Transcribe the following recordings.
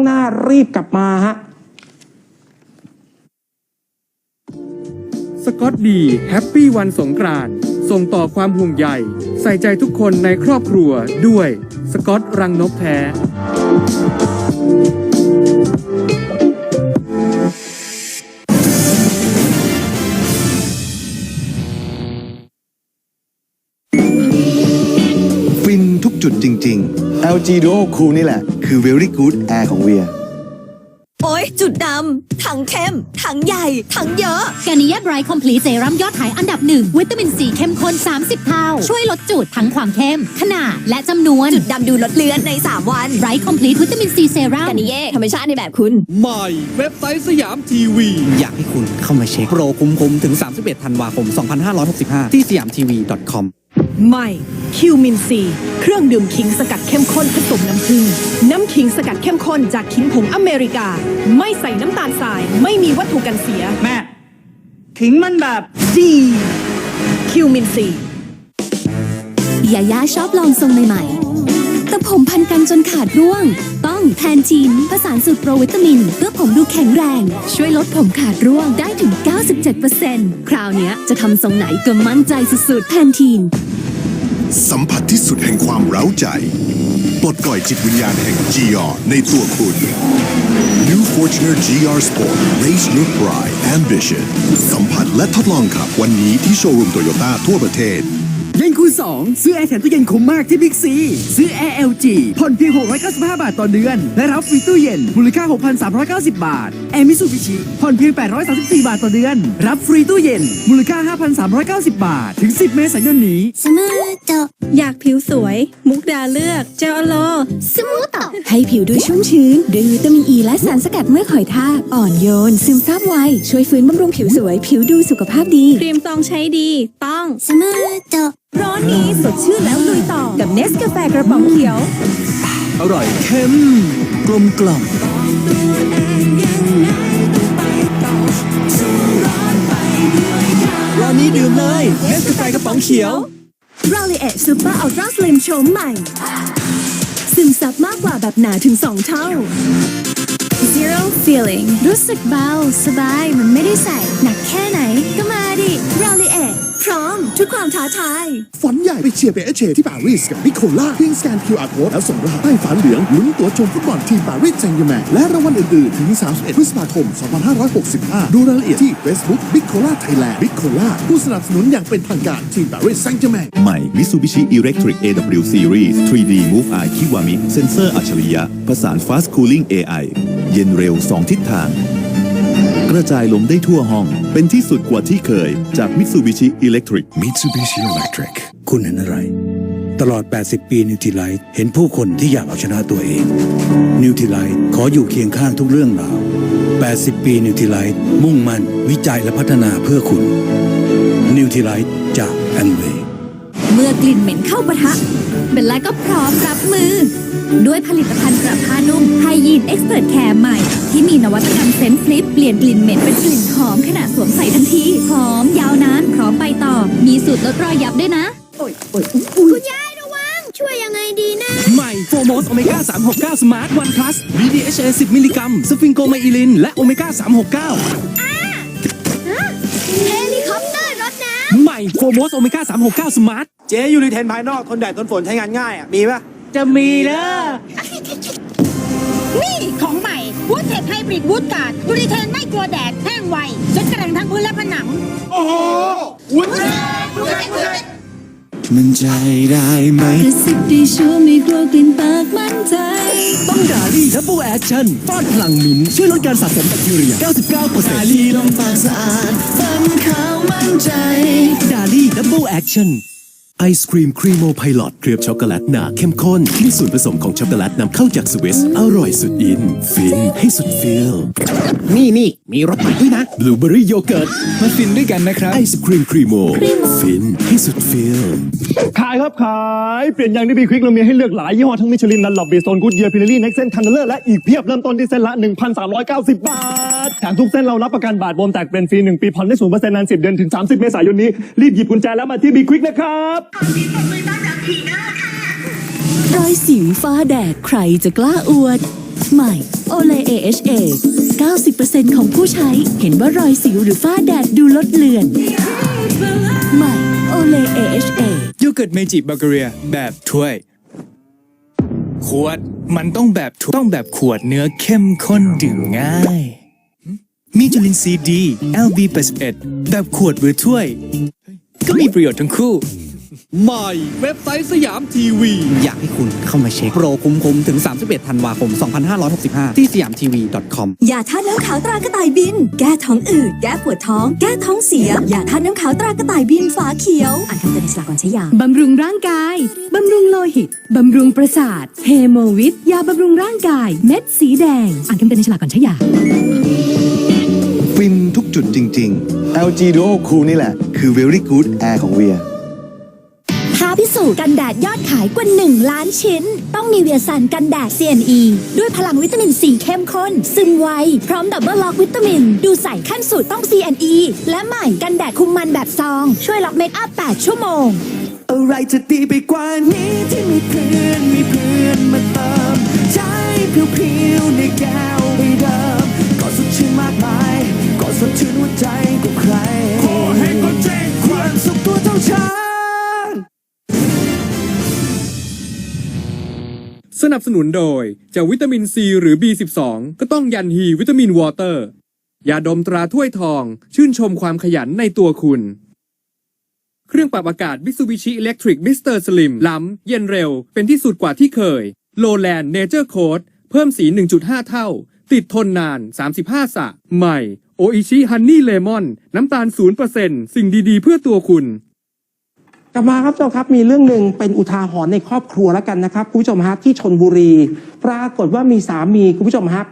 วงหน้ารีบกลับมาฮะสกอตดีแฮปปี้วันสงกรานต์ส่งต่อความห่วงใยใส่ใจทุกคนในครอบครัวด้วยสกอตรังนกแท้ นทุกจุดจริง ๆ LG Duo Cool นี่แหละ คือ very good air ของเวีย โอ๊ยจุดดำ ถังเข้ม ถังใหญ่ ถังเยอะ กานิยาไบรท์คอมพลีทเซรั่มยอดขายอันดับหนึ่งวิตามินซีเข้มข้น 30 เท่า ช่วยลดจุดทั้งความเข้ม ขนาด และจำนวน จุดดำดูลดเลือนใน 3 วันไบรท์คอมพลีทวิตามินซีเซรั่มกันนิเย่ธรรมชาติในแบบคุณ ใหม่เว็บไซต์สยามทีวี อยากให้คุณเข้ามาเช็คโปรคุ้มๆถึง 31 ธันวาคม 2565 ที่สยามทีวี .com ใหม่ คิวมินซี เครื่องดื่มขิงสกัดเข้มข้นผสมน้ำผึ้งน้ำขิงสกัดเข้มข้นจากขิงผงอเมริกา ไม่ใส่น้ำตาลทราย ไม่มีวัตถุกันเสีย แม่ ขิงมันแบบดีคิวมินซียาย่าชอบลองทรงใหม่ๆ แต่ผมพันกันจนขาดร่วง ต้องแทนทีนผสานสูตรโปรวิตามิน เพื่อผมดูแข็งแรง ช่วยลดผมขาดร่วงได้ถึง 97%คราวเนี้ยจะทำทรงไหนก็มั่นใจสุดๆ แทนทีน สัมผัสที่สุดแห่งความเร้าใจ ปลดปล่อยจิตวิญญาณแห่ง GR ในตัวคุณ New Fortuner GR Sport Raise Your Pride Ambition สัมผัสและทดลองขับวันนี้ที่โชว์รูมโตโยต้าทั่วประเทศ เย็นคูณ2ซื้อแอร์แถมตู้เย็นคุ้มมากที่บิ๊กซีซื้อแอร์ LG ผ่อนเพียง 695 บาทต่อเดือน และรับฟรีตู้เย็นมูลค่า 6,390 บาท แอร์มิสูบิชิผ่อนเพียง 834 บาทต่อเดือน รับฟรีตู้เย็นมูลค่า 5,390 บาท ถึง 10 เมษายนนี้สมูทตอยากผิวสวย มุกดาเลือกเจลโลสมูทตให้ผิวดูชุ่มชื้นด้วยวิตามินอ e ีและสารสกัดเมือกหอยทากอ่อนโยน ซึมซาบไวช่วยฟื้นบำรุงผิวสวย ผิวดูสุขภาพดีครีมซองใช้ดี ต้องสมูทตร้อนนี้สดชื่นแล้วลุยต่อกับเนสกาแฟกระป๋องเขียว อร่อยเข้มกลมกล่อมร้อนนี้ดื่มเลยเนสกาแฟกระป๋องเขียว r o l l y เอ Super Ultra Slim โฉมใหม่ ซึมซับมากกว่าแบบหนาถึง 2 เท่า Zero Feeling รู้สึกเบา สบาย มันไม่ได้ใส่ หนักแค่ไหนก็มาดิ r o l l y เอ พร้อมทุกความท้าทาย ฝันใหญ่ไปเชียร์เปเชที่ปารีสกับนิโคล่าเพียงสแกน QR Code แล้วส่งรหัสใต้ฝาเหลืองลุ้นตั๋วชมฟุตบอลทีมปารีสแซงต์แชร์แมงและรางวัลอื่นๆ ถึง 31 พฤษภาคม 2565 ดูรายละเอียดที่ Facebook บิ c โคล่าไทยแลนด์บิ c โคล่าผู้สนับสนุนอย่างเป็นทางการทีมปารีสแซงต์แชร์แมงใหม่ Mitsubishi Electric AW Series 3D Move Eye Kiwami เซนเซอร์อัจฉริยะผสาน Fast Cooling AI เย็นเร็ว 2 ทิศทาง กระจายลมได้ทั่วห้อง เป็นที่สุดกว่าที่เคย จาก Mitsubishi Electric Mitsubishi Electric คุณเห็นอะไร ตลอด 80 ปีนิวท i ไลท์เห็นผู้คนที่อยากเอาชนะตัวเองนิวท i ไลท์ขออยู่เคียงข้างทุกเรื่องราว 80 ปีนิวท i ไลท์มุ่งมั่นวิจัยและพัฒนาเพื่อคุณนิวท i ไลท์จากแอนเวย์เมื่อกลิ่นเหม็นเข้าปะทะเบลล่าก็พร้อมรับมือ ด้วยผลิตภัณฑ์ปรับผ้านุ่มไฮยีนเอ็กซ์เพรสแคร์ใหม่ ที่มีนวัตกรรมเซนส์ฟลิปเปลี่ยนกลิ่นเหม็นเป็นกลิ่นหอมขณะสวมใส่ทันที หอมยาวนานพร้อมไปต่อ มีสูตรลดรอยยับด้วยนะคุณยายระวัง ช่วยยังไงดีนะ ใหม่โฟโมสโอเมก้า369 สมาร์ทวันพลัส BDHA 10 มิลลิกรัมสฟิงโกไมอิลิน และโอเมก้า369เฮลิคอปเตอร์รถน้ใหม่โฟโมสโอเมก้า369 สมาร์ทเจ๊อยู่ในเทนภายนอก ทนแดดทนฝนใช้งานง่ายอะ มีปะ จะมีเลยนี่ของใหม่วูดเทคไฮบริดวูดการ์ดดูดีเทนไม่กลัวแดดแห้งไวจนกระทั่งทั้งพื้นและผนังมันใจได้ไหมำกระซิบดีชัวร์ไม่กลัวกลิ่นปากมั่นใจ ต้องดาลี่ดับเบิลแอคชั่นฟาดพลังมิ้นท์ช่วยลดการสะสมแบคทีเรีย 99%ดาลี่ลมปากสะอาดฟันขาวมั่นใจ ดาลี่ดับเบิลแอคชั่น ไอศครีมครีโมไพลอตเคลือบช็อกโกแลตหนาเข้มข้นที่ส่วนผสมของช็อกโกแลตนำเข้าจากสวิส อร่อยสุดอิน ฟินให้สุดฟีลนี่นี่มีรสใหม่ด้วยนะบลูเบอรี่โยเกิร์ตมาฟินด้วยกันนะครับ ไอศครีมครีโมฟินให้สุดฟีลขายครับขาย เปลี่ยนยางที่บีควิกเรามีให้เลือกหลายยี่ห้อทั้งมิชลินนันหลบเบโซนกูดเยียร์พิลลี่เน็กเซนคันเนอร์และอีกเพียบเริ่มต้นที่เส้นละ 1,390 บาทแถมทุกเส้นเรารับประกันบาทบวมแตกเป็นฟรี1ปีผ่อนได้ศูนย์เปอร์เซ็นต์นาน10 เดือนถึง 30 เมษายนนี้ รีบหยิบกุญแจแล้วมาที่บีควิกนะครับรอยสิวฟ้าแดดใครจะกล้าอวด ใหม่โอเล AHA 90%ของผู้ใช้เห็นว่ารอยสิวหรือฝ้าแดดดูลดเลือน ใหม่ โอเล AHA โยเกิร์ตเมจิบัลเกเรีย แบบถ้วย ขวดมันต้องแบบถ้วยต้องแบบขวดเนื้อเข้มข้นดื่มง่าย มีจุลินทรีย์ดี LB81 แบบขวดหรือถ้วย ก็มีประโยชน์ทั้งคู่ ใหม่ เว็บไซต์สยามทีวี อยากให้คุณเข้ามาเช็ค โปรคุ้มๆถึง 31 ธันวาคม 2565 ที่สยามทีวี .com ยาท่าตุน้ำขาวตรากระต่ายบิน แก้ท้องอืด แก้ปวดท้อง แก้ท้องเสีย ยาท่าตุน้ำขาวตรากระต่ายบินฝาเขียว อ่านคำเตือนในฉลากก่อนใช้ยา บำรุงร่างกาย บำรุงโลหิต บำรุงประสาท เฮโมวิทยาบำรุงร่างกาย เม็ดสีแดง อ่านคำเตือนในฉลากก่อนใช้ยาฟินทุกจุดจริง ๆ LG Duo Cool นี่แหละ คือ Very Good Air ของเวียท้าพิ สูจน์กันแดดยอดขายกว่า 1 ล้านชิ้น ต้องมีเวียซันกันแดด CNE ด้วยพลังวิตามินซีเข้มข้น ซึมไว พร้อมดับเบิลล็อกวิตามิน ดูใสขั้นสุดต้อง CNE และใหม่กันแดดคุมมันแบบซอง ช่วยล็อกเมคอัพ 8 ชั่วโมง อะไรจะดีไปกว่านี้ที่มีเพื่อนมีเพื่อนมาเติมใจเพียวๆในแก้วใบเดิม สนับสนุนโดยจะวิตามินซีหรือ B12 ก็ต้องยันฮีวิตามินวอเตอร์ ยาดมตราถ้วยทอง ชื่นชมความขยันในตัวคุณ เครื่องปรับอากาศ Mitsubishi Electric Mr. Slim ล้ำ เย็นเร็ว เป็นที่สุดกว่าที่เคย Lowland Nature Coat เพิ่มสี 1.5 เท่า ติดทนนาน 35 สะ ใหม่ โออิชิฮันนี่เลมอน น้ำตาล 0%สิ่งดีๆ เพื่อตัวคุณ กลับมาครับเจ้าครับมีเรื่องหนึ่งเป็นอุทาหรณ์ในครอบครัวแล้วกันนะครับคุณผู้ชมฮะที่ชนบุรี ปรากฏว่ามีสามีคุณผู้ชมฮะ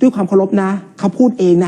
ด้วยความเคารพนะ เขาพูดเองนะ